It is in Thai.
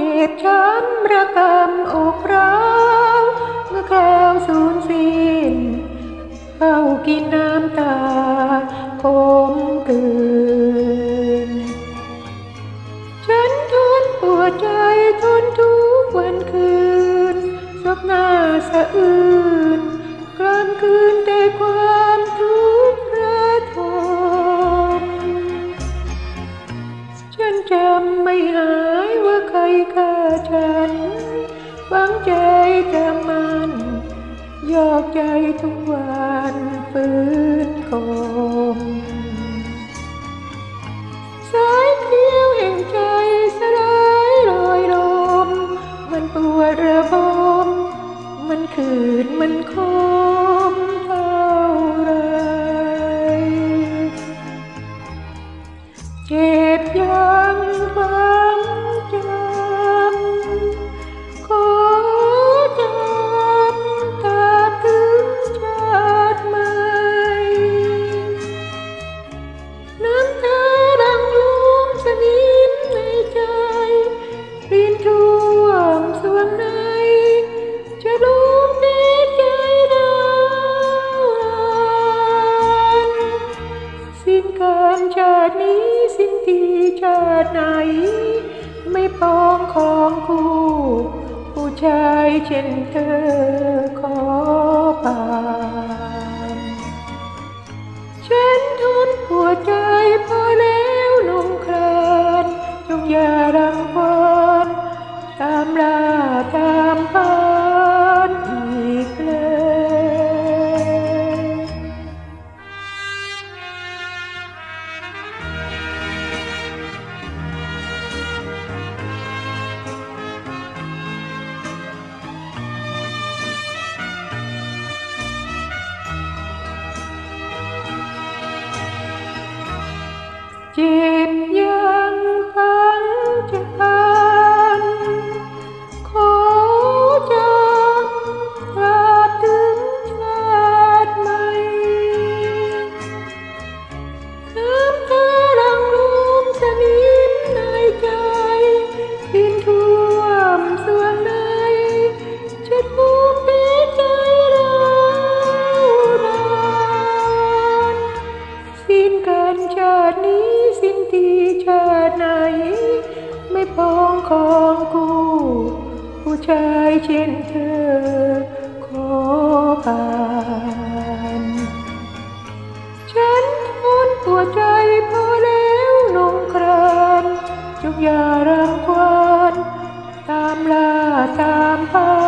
จ็บช้ำระกำอกร้าวเมื่อคราวสูญสิ้นเฝ้ากินน้ำตาคมกืน ฉันทนปวดใจทนทุกวันคืนซบหน้าสะอื้นกลางคืนแต่ความ ฉันหวังใจจะมันยอกใจทุกวันฝืนคมสายเขียวแห่งใจสลายลอยลม มันปวดระบมมันขืนมันคม นการชาตินี้สิ้นที่ชาติไหน ไม่ปองของคู่ผู้ชายเช่นเธอขอปานฉันทนปวดใจพอแล้วนงคลานจงอย่ารังควา จ็บยังฟังจันขอจำตราบถึงชาติใหม่น้ำตาลังลุ่มสนิมในใจดินท่วมส่วงในจะทุกข์ในใจเรานานสิ้นกันชาตินี้ สิ้นทีชาติไหน ไม่ปองของกู ผู้ชายเช่นเธอ ขอผ่านฉันทนปวดใจพอแล้วนงครานจงอย่ารังควานตามลาตามพา